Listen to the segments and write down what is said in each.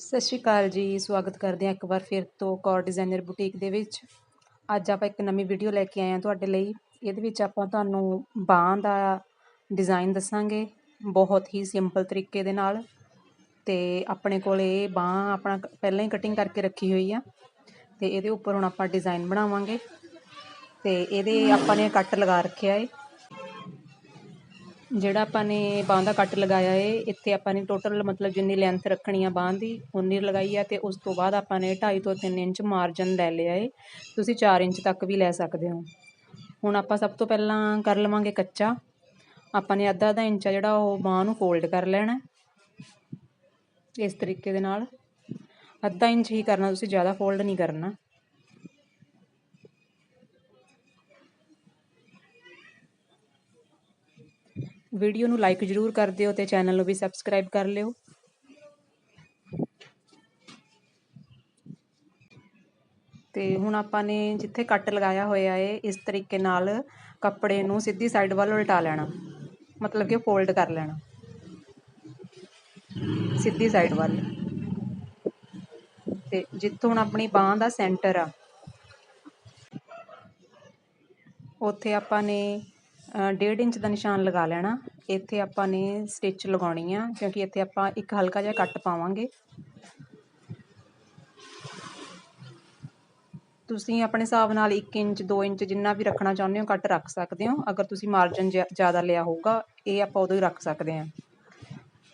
ਸਤਿ ਸ਼੍ਰੀ ਅਕਾਲ ਜੀ, ਸਵਾਗਤ ਕਰਦੇ ਹਾਂ ਇੱਕ ਵਾਰ ਫਿਰ ਤੋਂ ਕੌਰ ਡਿਜ਼ਾਈਨਰ ਬੁਟੀਕ ਦੇ ਵਿੱਚ। ਅੱਜ ਆਪਾਂ ਇੱਕ ਨਵੀਂ ਵੀਡੀਓ ਲੈ ਕੇ ਆਏ ਹਾਂ ਤੁਹਾਡੇ ਲਈ। ਇਹਦੇ ਵਿੱਚ ਆਪਾਂ ਤੁਹਾਨੂੰ ਬਾਹਾਂ ਦਾ ਡਿਜ਼ਾਈਨ ਦੱਸਾਂਗੇ, ਬਹੁਤ ਹੀ ਸਿੰਪਲ ਤਰੀਕੇ ਦੇ ਨਾਲ। ਤੇ ਆਪਣੇ ਕੋਲ ਇਹ ਬਾਹਾਂ ਆਪਣਾ ਪਹਿਲਾਂ ਹੀ ਕਟਿੰਗ ਕਰਕੇ ਰੱਖੀ ਹੋਈ ਆ। ਤੇ ਇਹਦੇ ਉੱਪਰ ਹੁਣ ਆਪਾਂ ਡਿਜ਼ਾਈਨ ਬਣਾਵਾਂਗੇ। ਤੇ ਇਹਦੇ ਆਪਾਂ ਨੇ ਕੱਟ ਲਗਾ ਰੱਖਿਆ ਏ। ਜਿਹੜਾ ਆਪਾਂ ਨੇ ਬਾਂਹ ਦਾ ਕੱਟ ਲਗਾਇਆ ਏ, ਇੱਥੇ ਆਪਾਂ ਨੇ ਟੋਟਲ ਮਤਲਬ ਜਿੰਨੀ ਲੈਂਥ ਰੱਖਣੀ ਆ ਬਾਂਹ ਦੀ, ਉਨੀ ਲਗਾਈ ਆ ਅਤੇ ਉਸ ਤੋਂ ਬਾਅਦ ਆਪਾਂ ਨੇ ਢਾਈ ਤੋਂ ਤਿੰਨ ਇੰਚ ਮਾਰਜਨ ਲੈ ਲਿਆ ਏ। ਤੁਸੀਂ ਚਾਰ ਇੰਚ ਤੱਕ ਵੀ ਲੈ ਸਕਦੇ ਹੋ। ਹੁਣ ਆਪਾਂ ਸਭ ਤੋਂ ਪਹਿਲਾਂ ਕਰ ਲਵਾਂਗੇ ਕੱਚਾ। ਆਪਾਂ ਨੇ ਅੱਧਾ ਅੱਧਾ ਇੰਚ ਆ ਜਿਹੜਾ ਉਹ ਬਾਂਹ ਨੂੰ ਫੋਲਡ ਕਰ ਲੈਣਾ ਇਸ ਤਰੀਕੇ ਦੇ ਨਾਲ ਅੱਧਾ ਇੰਚ ਹੀ ਕਰਨਾ, ਤੁਸੀਂ ਜ਼ਿਆਦਾ ਫੋਲਡ ਨਹੀਂ ਕਰਨਾ। ਵੀਡੀਓ ਨੂੰ ਲਾਈਕ ਜ਼ਰੂਰ ਕਰ ਦਿਓ ਤੇ ਚੈਨਲ ਨੂੰ ਵੀ ਸਬਸਕ੍ਰਾਈਬ ਕਰ ਲਿਓ। ਤੇ ਹੁਣ ਆਪਾਂ ਨੇ ਜਿੱਥੇ ਕੱਟ ਲਗਾਇਆ ਹੋਇਆ ਏ, ਇਸ ਤਰੀਕੇ ਨਾਲ ਕੱਪੜੇ ਨੂੰ ਸਿੱਧੀ ਸਾਈਡ ਵੱਲ ਉਲਟਾ ਲੈਣਾ। ਮਤਲਬ ਕਿ ਫੋਲਡ ਕਰ ਲੈਣਾ। ਸਿੱਧੀ ਸਾਈਡ ਵੱਲ। ਤੇ ਜਿੱਥੋਂ ਹੁਣ ਆਪਣੀ ਬਾਹ ਦਾ ਸੈਂਟਰ ਆ, ਉੱਥੇ ਆਪਾਂ ਨੇ ਡੇਢ ਇੰਚ ਦਾ ਨਿਸ਼ਾਨ ਲਗਾ ਲੈਣਾ। ਇੱਥੇ ਆਪਾਂ ਨੇ ਸਟਿਚ ਲਗਾਉਣੀ ਆ, ਕਿਉਂਕਿ ਇੱਥੇ ਆਪਾਂ ਇੱਕ ਹਲਕਾ ਜਿਹਾ ਕੱਟ ਪਾਵਾਂਗੇ। ਤੁਸੀਂ ਆਪਣੇ ਹਿਸਾਬ ਨਾਲ 1 ਇੰਚ 2 ਇੰਚ ਜਿੰਨਾ ਵੀ ਰੱਖਣਾ ਚਾਹੁੰਦੇ ਹੋ, ਕੱਟ ਰੱਖ ਸਕਦੇ ਹੋ। ਅਗਰ ਤੁਸੀਂ ਮਾਰਜਨ ਜ਼ਿਆਦਾ ਲਿਆ ਹੋਊਗਾ, ਇਹ ਆਪਾਂ ਉਦੋਂ ਹੀ ਰੱਖ ਸਕਦੇ ਹਾਂ।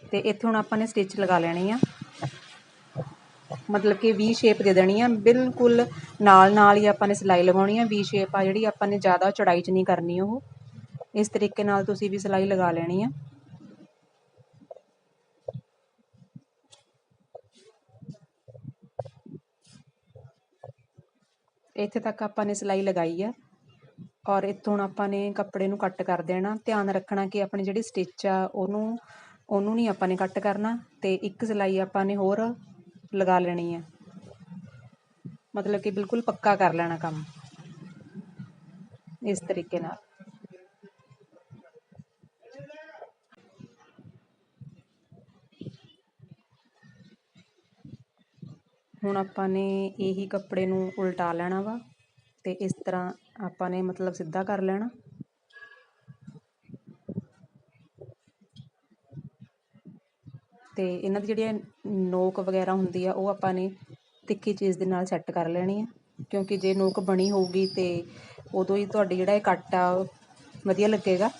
ਤੇ ਇੱਥੇ ਹੁਣ ਆਪਾਂ ਨੇ ਸਟਿਚ ਲਗਾ ਲੈਣੀ ਆ। ਮਤਲਬ ਕਿ ਵੀ ਸ਼ੇਪ ਦੇ ਦੇਣੀ ਆ। ਬਿਲਕੁਲ ਨਾਲ ਨਾਲ ਹੀ ਆਪਾਂ ਨੇ ਸਿਲਾਈ ਲਗਾਉਣੀ ਆ। ਵੀ ਸ਼ੇਪ ਆ ਜਿਹੜੀ ਆਪਾਂ ਨੇ ਜ਼ਿਆਦਾ ਚੜਾਈ 'ਚ ਨਹੀਂ ਕਰਨੀ ਉਹ। ਇਸ ਤਰੀਕੇ ਨਾਲ ਤੁਸੀਂ ਵੀ ਸਿਲਾਈ ਲਗਾ ਲੈਣੀ ਆ। ਇੱਥੇ ਤੱਕ ਆਪਾਂ ਨੇ ਸਿਲਾਈ ਲਗਾਈ ਆ ਔਰ ਇੱਥੋਂ ਆਪਾਂ ਨੇ ਕੱਪੜੇ ਨੂੰ ਕੱਟ ਕਰ ਦੇਣਾ। ਧਿਆਨ ਰੱਖਣਾ ਕਿ ਆਪਣੀ ਜਿਹੜੀ ਸਟਿਚ ਆ ਉਹਨੂੰ ਉਹਨੂੰ ਨਹੀਂ ਆਪਾਂ ਨੇ ਕੱਟ ਕਰਨਾ ਤੇ ਇੱਕ ਸਿਲਾਈ ਆਪਾਂ ਨੇ ਹੋਰ ਲਗਾ ਲੈਣੀ ਆ। ਮਤਲਬ ਕਿ ਬਿਲਕੁਲ ਪੱਕਾ ਕਰ ਲੈਣਾ ਕੰਮ। ਇਸ ਤਰੀਕੇ ਨਾਲ। ਹੁਣ ਆਪਾਂ ਨੇ ਇਹੀ ਕੱਪੜੇ ਨੂੰ ਉਲਟਾ ਲੈਣਾ ਵਾ ਤੇ ਇਸ ਤਰ੍ਹਾਂ ਆਪਾਂ ਨੇ ਮਤਲਬ ਸਿੱਧਾ ਕਰ ਲੈਣਾ। ਤੇ ਇਹਨਾਂ ਦੀ ਜਿਹੜੀ ਨੋਕ ਵਗੈਰਾ ਹੁੰਦੀ ਆ, ਉਹ ਆਪਾਂ ਨੇ ਤਿੱਖੀ ਚੀਜ਼ ਦੇ ਨਾਲ ਸੈੱਟ ਕਰ ਲੈਣੀ ਆ, ਕਿਉਂਕਿ ਜੇ ਨੋਕ ਬਣੀ ਹੋਊਗੀ ਤੇ ਉਦੋਂ ਹੀ ਤੁਹਾਡੀ ਜਿਹੜਾ ਇਹ ਕੱਟ ਆ ਵਧੀਆ ਲੱਗੇਗਾ।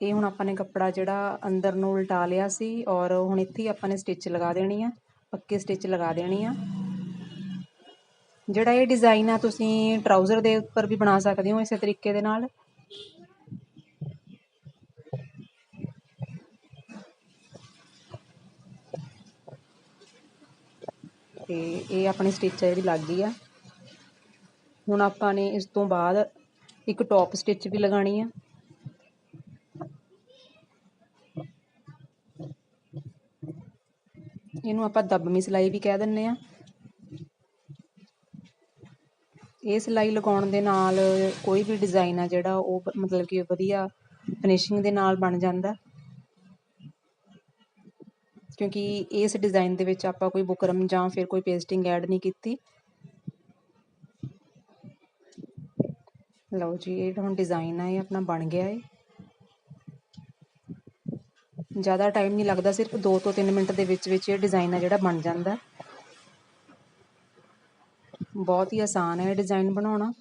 ਇਹ ਹੁਣ ਆਪਾਂ ਨੇ ਕੱਪੜਾ ਜਿਹੜਾ ਅੰਦਰ ਨੂੰ ਉਲਟਾ ਲਿਆ ਸੀ ਔਰ ਹੁਣ ਇੱਥੇ ਹੀ ਆਪਾਂ ਨੇ ਸਟਿਚ ਲਗਾ ਦੇਣੀ ਆ, ਪੱਕੇ ਸਟਿਚ ਲਗਾ ਦੇਣੀ ਆ। ਜਿਹੜਾ ਇਹ ਡਿਜ਼ਾਈਨ ਆ, ਤੁਸੀਂ ਟਰਾਊਜ਼ਰ ਦੇ ਉੱਪਰ ਵੀ ਬਣਾ ਸਕਦੇ ਹੋ ਇਸੇ ਤਰੀਕੇ ਦੇ ਨਾਲ। ਤੇ ਇਹ ਆਪਣੀ ਸਟਿਚ ਜਿਹੜੀ ਲੱਗ ਗਈ ਆ। ਹੁਣ ਆਪਾਂ ਨੇ ਇਸ ਤੋਂ ਬਾਅਦ ਇੱਕ ਟੌਪ ਸਟਿਚ ਵੀ ਲਗਾਣੀ ਆ। ਇਹਨੂੰ ਆਪਾਂ ਦਬਮੀ ਸਿਲਾਈ ਵੀ ਕਹਿ ਦਿੰਨੇ ਆ। ਇਹ ਸਿਲਾਈ ਲਗਾਉਣ ਦੇ ਨਾਲ ਕੋਈ ਵੀ ਡਿਜ਼ਾਈਨ ਆ ਜਿਹੜਾ ਉਹ ਮਤਲਬ ਕਿ ਵਧੀਆ ਫਿਨਿਸ਼ਿੰਗ ਦੇ ਨਾਲ ਬਣ ਜਾਂਦਾ। ਕਿਉਂਕਿ ਇਸ ਡਿਜ਼ਾਈਨ ਦੇ ਵਿੱਚ ਆਪਾਂ ਕੋਈ ਬੁਕਰਮ ਜਾਂ ਫਿਰ ਕੋਈ ਪੇਸਟਿੰਗ ਐਡ ਨਹੀਂ ਕੀਤੀ। ਲਓ ਜੀ, ਇਹ ਹੁਣ ਡਿਜ਼ਾਈਨ ਆ, ਇਹ ਆਪਣਾ ਬਣ ਗਿਆ ਹੈ ਜ਼ਿਆਦਾ ਟਾਈਮ ਨਹੀਂ ਲੱਗਦਾ, ਸਿਰਫ 2 ਤੋਂ 3 ਮਿੰਟ ਦੇ ਵਿੱਚ ਵਿੱਚ ਇਹ ਡਿਜ਼ਾਈਨ ਆ ਜਿਹੜਾ ਬਣ ਜਾਂਦਾ। ਬਹੁਤ ਹੀ ਆਸਾਨ ਹੈ ਇਹ ਡਿਜ਼ਾਈਨ ਬਣਾਉਣਾ।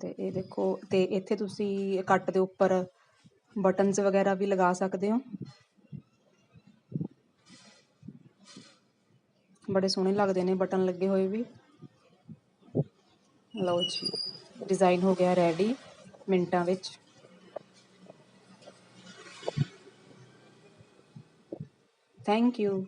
ਤੇ ਇਹ ਦੇਖੋ, ਤੇ ਇੱਥੇ ਤੁਸੀਂ ਕੱਟ ਦੇ ਉੱਪਰ ਬਟਨਸ ਵਗੈਰਾ ਵੀ ਲਗਾ ਸਕਦੇ ਹੋ। ਬੜੇ ਸੋਹਣੇ ਲੱਗਦੇ ਨੇ ਬਟਨ ਲੱਗੇ ਹੋਏ ਵੀ। ਲਓ ਜੀ। ਡਿਜ਼ਾਈਨ ਹੋ ਗਿਆ ਰੈਡੀ ਮਿੰਟਾਂ ਵਿੱਚ। Thank you